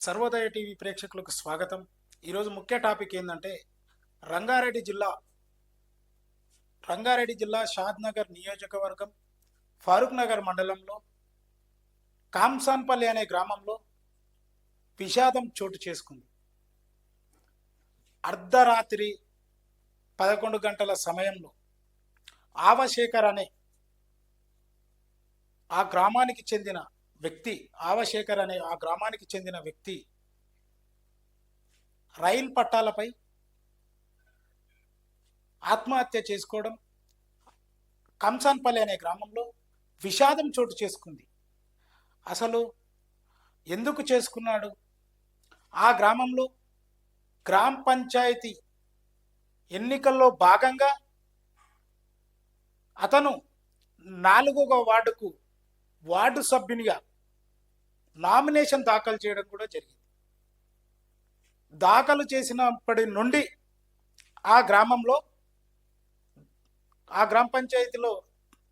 Sarvodaya TV ప్రేక్షకులకు స్వాగతం. ఈరోజు ముఖ్య టాపిక్ ఏంటంటే రంగారెడ్డి జిల్లా రంగారెడ్డి జిల్లా షాద్నగర్ నియోజకవర్గం ఫారూక్ నగర్ మండలంలో కాంసాన్పల్లి అనే గ్రామంలో విషాదం చోటు చేసుకుంది. అర్ధరాత్రి పదకొండు గంటల సమయంలో ఆవశేఖర్ అనే ఆ గ్రామానికి చెందిన వ్యక్తి ఆవశేఖర్ అనే ఆ గ్రామానికి చెందిన వ్యక్తి రైలు పట్టాలపై ఆత్మహత్య చేసుకోవడం కంసాన్పల్లి అనే గ్రామంలో విషాదం చోటు చేసుకుంది. అసలు ఎందుకు చేసుకున్నాడు? ఆ గ్రామంలో గ్రామ పంచాయతీ ఎన్నికల్లో భాగంగా అతను నాలుగవ వార్డుకు వార్డు సభ్యునిగా నామినేషన్ దాఖలు చేయడం కూడా జరిగింది. దాఖలు చేసినప్పటి నుండి ఆ గ్రామంలో ఆ గ్రామ పంచాయతీలో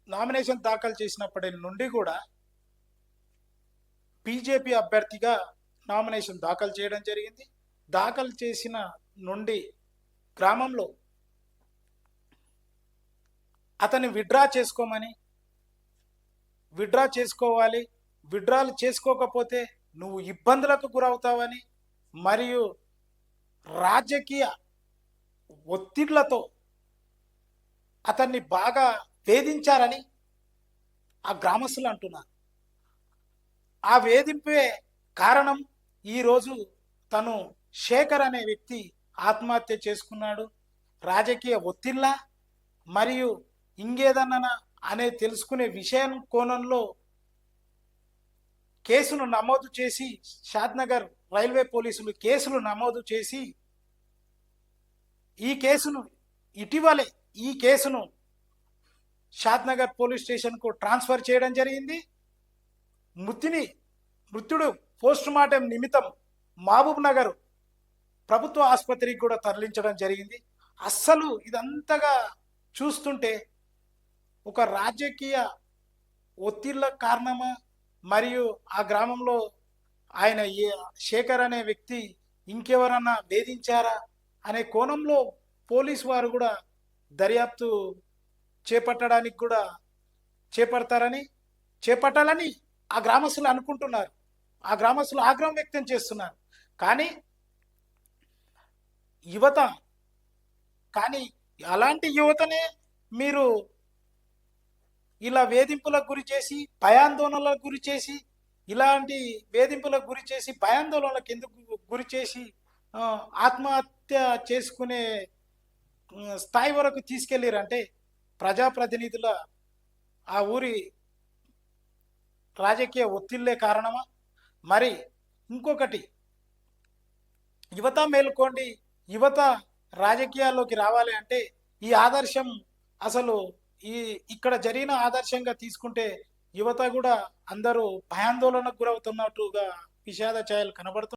నామినేషన్ దాఖలు చేసినప్పటి నుండి కూడా బీజేపీ అభ్యర్థిగా నామినేషన్ దాఖలు చేయడం జరిగింది. దాఖలు చేసిన నుండి గ్రామంలో అతన్ని విడ్రా చేసుకోమని విడ్రా చేసుకోవాలి విడ్రాలు చేసుకోకపోతే నువ్వు ఇబ్బందులకు గురవుతావని మరియు రాజకీయ ఒత్తిళ్ళతో అతన్ని బాగా వేధించారని ఆ గ్రామస్తులు అంటున్నారు. ఆ వేధింపే కారణం ఈరోజు తను శేఖర్ అనే వ్యక్తి ఆత్మహత్య చేసుకున్నాడు. రాజకీయ ఒత్తిళ్ళ మరియు ఇంకేదన్నా అనే తెలుసుకునే విషయం కోణంలో కేసును నమోదు చేసి షాద్నగర్ రైల్వే పోలీసులు కేసులు నమోదు చేసి ఈ కేసును ఇటీవలే ఈ కేసును షాద్నగర్ పోలీస్ స్టేషన్కు ట్రాన్స్ఫర్ చేయడం జరిగింది. మృతిని మృతుడు పోస్ట్ మార్టం నిమిత్తం మహబూబ్ నగర్ ప్రభుత్వ ఆసుపత్రికి కూడా తరలించడం జరిగింది. అస్సలు ఇదంతగా చూస్తుంటే ఒక రాజకీయ ఒత్తిళ్ళ కారణమా? మరియు ఆ గ్రామంలో ఆయన ఏ శేఖర్ అనే వ్యక్తి ఇంకెవరన్నా వేధించారా అనే కోణంలో పోలీసు వారు కూడా దర్యాప్తు చేపట్టడానికి కూడా చేపడతారని చేపట్టాలని ఆ గ్రామస్తులు అనుకుంటున్నారు. ఆ గ్రామస్తులు ఆగ్రహం వ్యక్తం చేస్తున్నారు. కానీ యువత కానీ అలాంటి యువతనే మీరు ఇలా వేధింపులకు గురి చేసి భయాందోళనలకు గురి చేసి ఇలాంటి వేధింపులకు గురి చేసి భయాందోళనలకు ఎందుకు గురి చేసి ఆత్మహత్య చేసుకునే స్థాయి వరకు తీసుకెళ్ళారంటే ప్రజాప్రతినిధుల ఆ ఊరి రాజకీయ ఒత్తిళ్ళే కారణమా? మరి ఇంకొకటి యువత మేల్కోండి యువత రాజకీయాల్లోకి రావాలి అంటే ఈ ఆదర్శం అసలు ఈ ఇక్కడ జరిగిన ఆదర్శంగా తీసుకుంటే యువత కూడా అందరూ భయాందోళనకు గురవుతున్నట్టుగా విషాద ఛాయలు కనబడుతున్నాయి